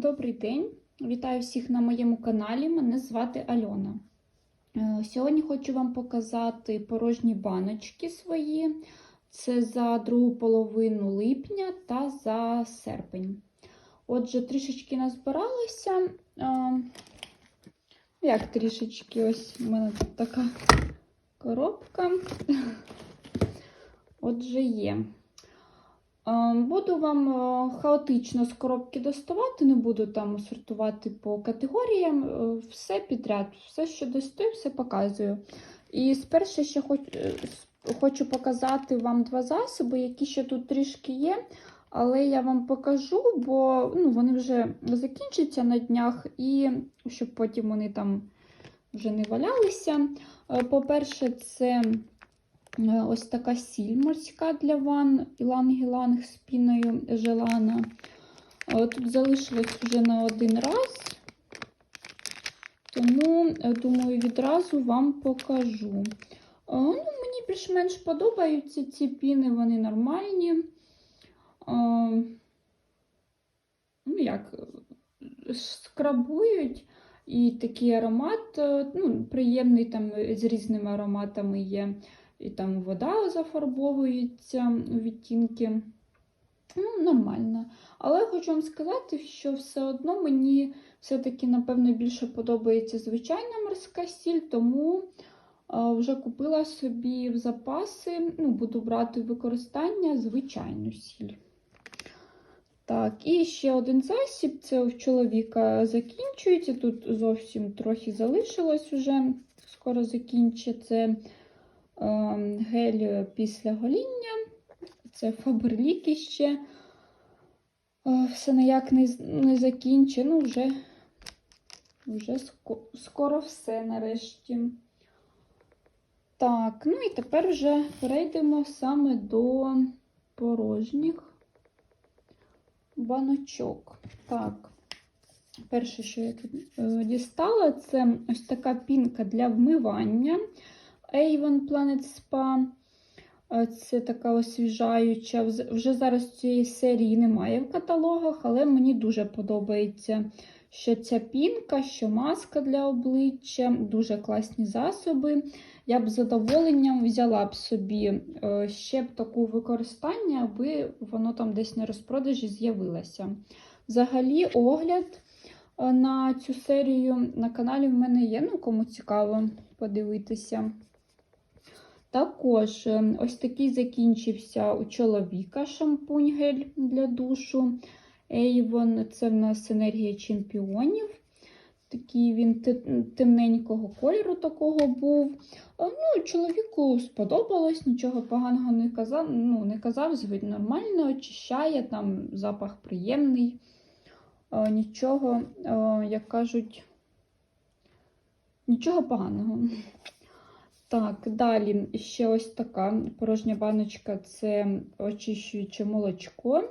Добрий день! Вітаю всіх на моєму каналі. Мене звати Альона. Е, Сьогодні хочу вам показати порожні баночки свої. Це за другу половину липня та за серпень. Отже, трішечки назбиралося. Е, Як трішечки, ось у мене тут така коробка. Отже, є. Е, Буду вам е, хаотично з коробки доставати, не буду там сортувати по категоріям. е, Все підряд, все, що достаю, все показую. І спершу ще хоч, хочу показати вам два засоби, які ще тут трішки є. Але я вам покажу, бо ну, вони вже закінчаться на днях, і щоб потім вони там вже не валялися. По-перше, це Ось така сіль морська для ван іланг-іланг з піною желана. Е, Тут залишилось вже на один раз, тому, е, думаю, відразу вам покажу. Е, Ну, Мені більш-менш подобаються ці піни, вони нормальні. Е, Ну, як, е, скрабують. І такий аромат е, ну, приємний там з різними ароматами є. І там вода зафарбовується у відтінки. Ну, нормально. Але хочу вам сказати, що все одно мені все-таки, напевно, більше подобається звичайна морська сіль, тому е, вже купила собі в запаси, ну, буду брати в використання звичайну сіль. Так, і ще один засіб це у чоловіка закінчується. Тут зовсім трохи залишилось вже, скоро закінчиться. Ем, гель після гоління. Це Фаберлік ще. Е, Все ніяк не, не закінчу. Ну, вже, вже ско- скоро все нарешті. Так, ну і тепер вже перейдемо саме до порожніх баночок. Так, перше, що я е, дістала, це ось така пінка для вмивання. Avon Planet Spa. Це така освіжаюча. Вже зараз цієї серії немає в каталогах, але мені дуже подобається, що ця пінка, що маска для обличчя, дуже класні засоби. Я б з задоволенням взяла б собі е, ще б таку використання, аби воно там десь на розпродажі з'явилося. Взагалі, огляд е, на цю серію на каналі в мене є, ну кому цікаво подивитися. Також е, ось такий закінчився у чоловіка шампунь гель для душу. Avon, це в нас енергія чемпіонів. Такий він темненького кольору такого був. Ну, чоловіку сподобалось, нічого поганого не казав. Ну, не казав, звуть нормально, очищає, там запах приємний. Нічого, як кажуть, нічого поганого. Так, далі ще ось така порожня баночка це очищуюче молочко.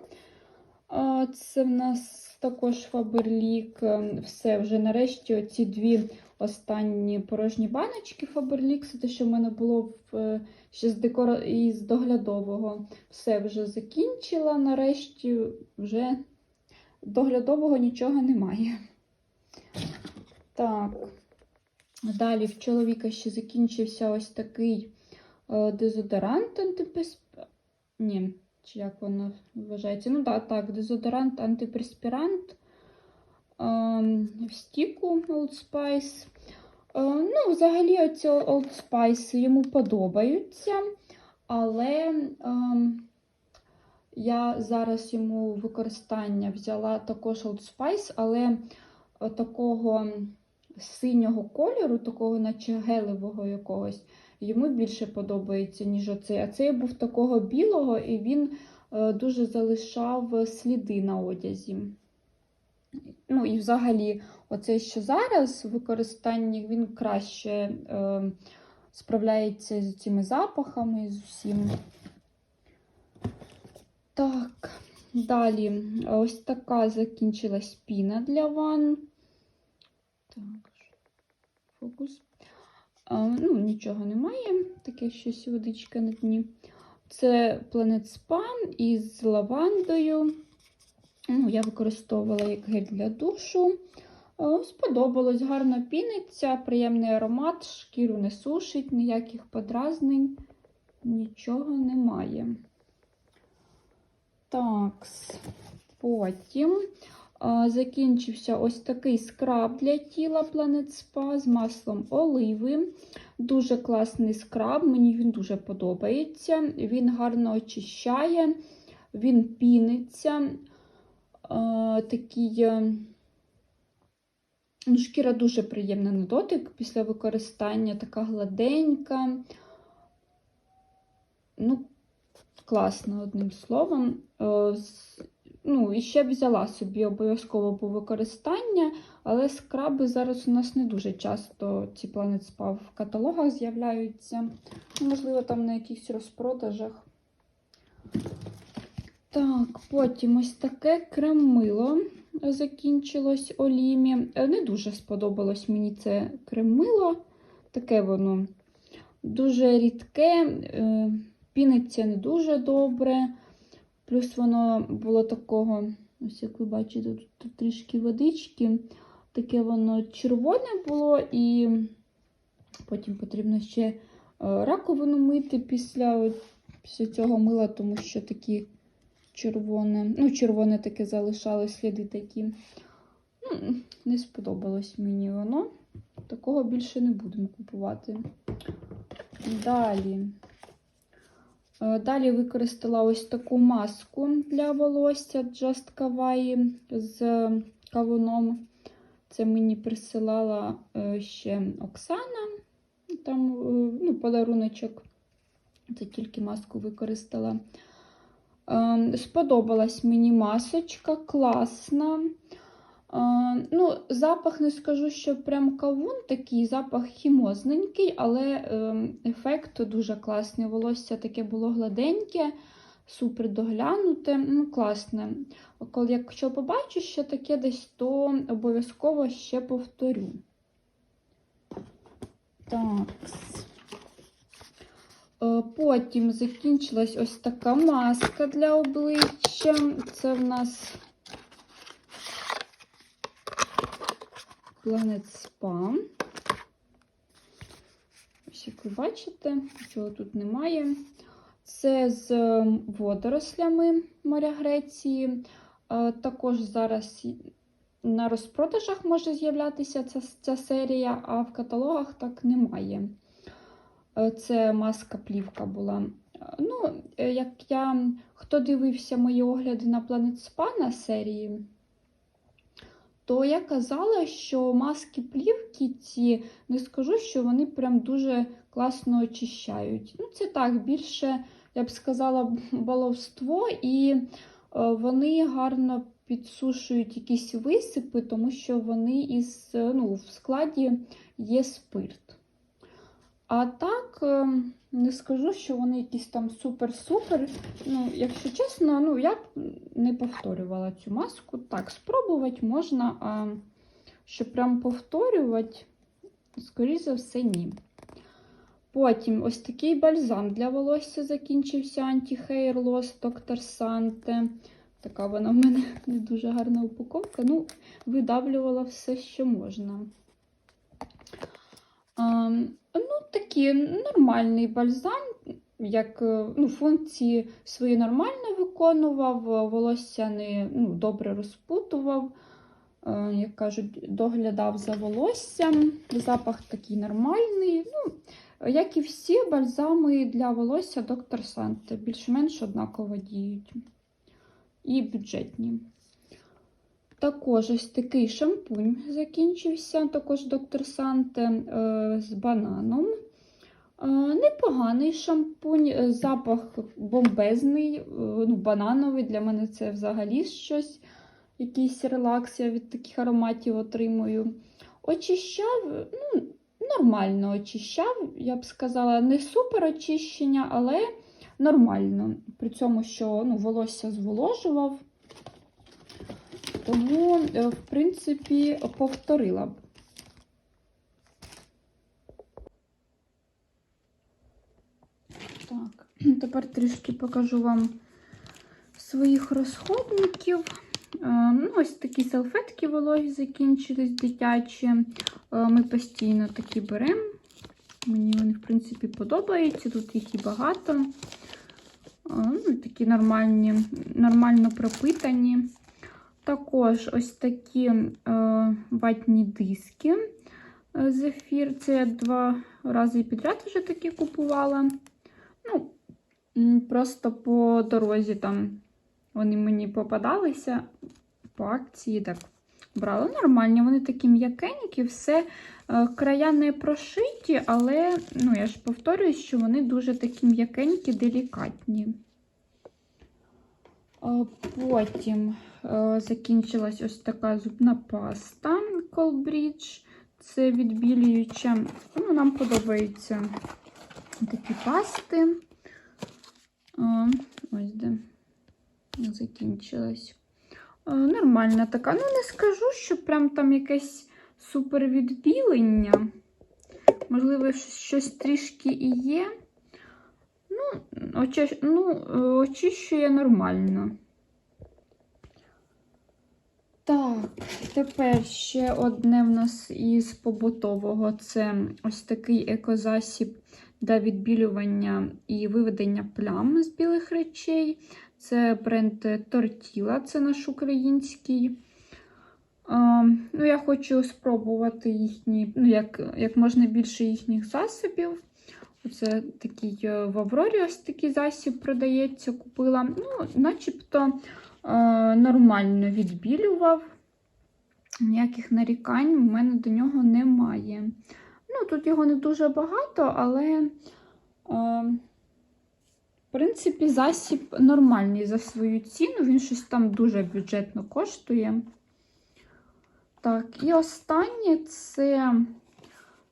Це в нас також Фаберлік. Все вже нарешті оці дві останні порожні баночки Фаберлік. Це те, що в мене було в, е, ще з декора із доглядового. Все вже закінчила. Нарешті вже доглядового нічого немає. Так. Далі в чоловіка ще закінчився ось такий е, дезодорант антипесп... Ні, чи як воно вважається? Ну так, так, дезодорант антипреспірант ем, в стіку Old Spice. Е, ну, взагалі, оці Old Spice йому подобаються, але ем, я зараз йому використання взяла також Old Spice, але такого синього кольору, такого, наче гелевого якогось, йому більше подобається, ніж оцей. А цей був такого білого, і він е, дуже залишав сліди на одязі. Ну і взагалі, оцей, що зараз в використанні, він краще е, справляється з цими запахами, з усім. Так, далі, ось така закінчилась піна для ванн. Так, фокус. А, ну, нічого немає, таке щось водичка на дні. Це Planet Spa із лавандою. Ну, я використовувала як гель для душу. Е, Сподобалось, гарно піниться, приємний аромат, шкіру не сушить, ніяких подразнень, нічого немає. Так, потім закінчився ось такий скраб для тіла Planet Spa з маслом оливи. Дуже класний скраб, мені він дуже подобається. Він гарно очищає, він піниться. Такий, е, ну, шкіра дуже приємна на дотик після використання, така гладенька. Ну, класно, одним словом. Ну, і ще б взяла собі обов'язково по використання, але скраби зараз у нас не дуже часто ці Planet Spa в каталогах з'являються. Можливо, там на якихось розпродажах. Так, потім ось таке крем-мило закінчилось Олімі. Не дуже сподобалось мені це крем-мило. Таке воно дуже рідке, е, піниться не дуже добре. Плюс воно було такого, ось як ви бачите, тут, тут трішки водички. Таке воно червоне було, і потім потрібно ще е, раковину мити після, після цього мила, тому що такі червоне, ну, червоне таке залишали сліди такі. Ну, не сподобалось мені воно. Такого більше не будемо купувати. Далі. Е, Далі використала ось таку маску для волосся Just Kawaii з кавуном. Це мені присилала е, ще Оксана. Там е, ну, подаруночок. Це тільки маску використала. Е, Сподобалась мені масочка, класна. Е, Ну, запах не скажу, що прям кавун такий, запах хімозненький, але е, ефект дуже класний. Волосся таке було гладеньке, супер доглянуте, ну, класне. Коли якщо побачу ще таке десь, то обов'язково ще повторю. Так. Е, Потім закінчилась ось така маска для обличчя. Це в нас Planet Spa. Ось як ви бачите, нічого тут немає. Це з водорослями моря Греції. Також зараз на розпродажах може з'являтися ця, ця серія, а в каталогах так немає. Це маска плівка була. Ну, е, як я, хто дивився мої огляди на Planet Spa на серії, то я казала, що маски плівки ці, не скажу, що вони прям дуже класно очищають. Ну, це так, більше, я б сказала, баловство, і е, вони гарно підсушують якісь висипи, тому що вони із, ну, в складі є спирт. А так, е, не скажу, що вони якісь там супер-супер. Ну, якщо чесно, ну я б не повторювала цю маску. Так, спробувати можна, а щоб прям повторювати, скоріше за все, ні. Потім ось такий бальзам для волосся закінчився Anti-Hair Loss Dr. Sante. Така вона в мене не дуже гарна упаковка. Ну, видавлювала все, що можна. А, такий нормальний бальзам, як е, ну, функції свої нормально виконував, волосся не ну, добре розпутував, е, як кажуть, доглядав за волоссям. Запах такий нормальний. Ну, як і всі бальзами для волосся доктор Санте, більш-менш однаково діють. І бюджетні. Також ось такий шампунь закінчився, також доктор Санте е, з бананом. Е, непоганий шампунь, е, запах бомбезний, е, ну, банановий. Для мене це взагалі щось, якийсь релакс я від таких ароматів отримую. Очищав, ну, нормально очищав, я б сказала, не супер очищення, але нормально. При цьому, що ну, волосся зволожував. Тому, в принципі, повторила б. Так, тепер трішки покажу вам своїх розходників. Е, ось такі салфетки вологі закінчились дитячі. Е, Ми постійно такі беремо. Мені вони, в принципі, подобаються. Тут їх і багато. Е, Ну, такі нормальні, нормально пропитані. Також ось такі ватні диски. Зефір. Це я два рази підряд вже такі купувала. Просто по дорозі там вони мені попадалися по акції. Так брала нормальні. Вони такі м'якенькі, все е, края не прошиті, але ну, я ж повторюю, що вони дуже такі м'якенькі, делікатні. Потім е, закінчилась ось така зубна паста Colbridge. Це відбілююча. Ну, нам подобаються такі пасти. Е, Ось де закінчилась. Е, Нормальна така. Ну, не скажу, що прям там якесь супер відбілення. Можливо, щось трішки і є. Ну, очищ... ну, очищує нормально. Так, тепер ще одне в нас із побутового це ось такий екозасіб для відбілювання і виведення плям з білих речей. Це бренд Тортіла, це наш український. Ну, я хочу спробувати їхні, ну, як, як можна більше їхніх засобів. Оце такий е, в Аврорі ось такий засіб продається, купила. Ну, начебто е, нормально відбілював. Ніяких нарікань у мене до нього немає. Ну, тут його не дуже багато, але, е, в принципі, засіб нормальний за свою ціну. Він щось там дуже бюджетно коштує. Так, і останнє це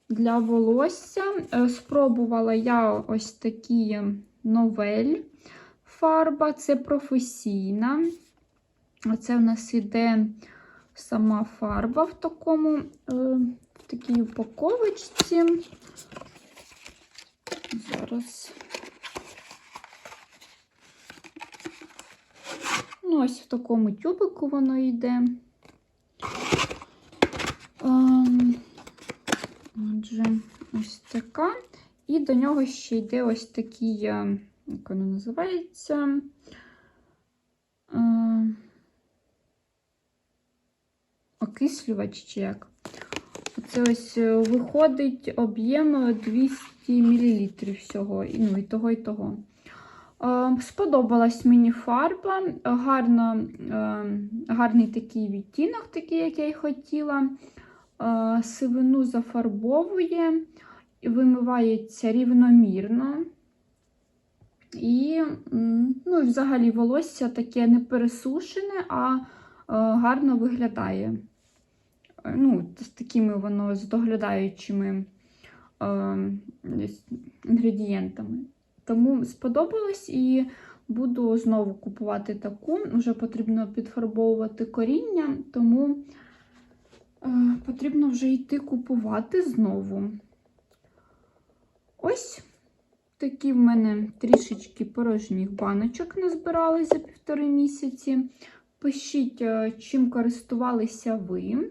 для волосся. Е, Спробувала я ось такі новель фарба, це професійна. Оце в нас іде сама фарба в такому, е, такій упаковочці. Зараз. Ну, ось в такому тюбику воно йде. Ем, Отже, ось така. І до нього ще йде ось такий, е, як воно називається. Е, Окислювач чи як. Це ось е, виходить об'єм 200 мл всього, ну, і того, і того. Е, Сподобалась мені фарба, гарно, е, гарний такий відтінок, такий, як я й хотіла. Е, Сивину зафарбовує, вимивається рівномірно. І, ну, взагалі волосся таке не пересушене, а е, гарно виглядає. Е, Ну, з такими воно з доглядаючими е, інгредієнтами. Тому сподобалось і буду знову купувати таку. Вже потрібно підфарбовувати коріння, тому е, потрібно вже йти купувати знову. Ось такі в мене трішечки порожніх баночок назбирали за півтори місяці. Пишіть, е, чим користувалися ви,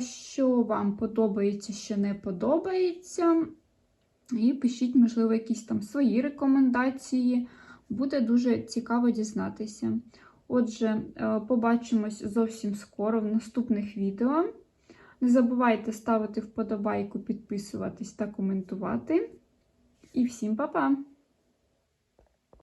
що вам подобається, що не подобається. І пишіть, можливо, якісь там свої рекомендації. Буде дуже цікаво дізнатися. Отже, е, побачимось зовсім скоро в наступних відео. Не забувайте ставити вподобайку, підписуватись та коментувати. І всім па-па!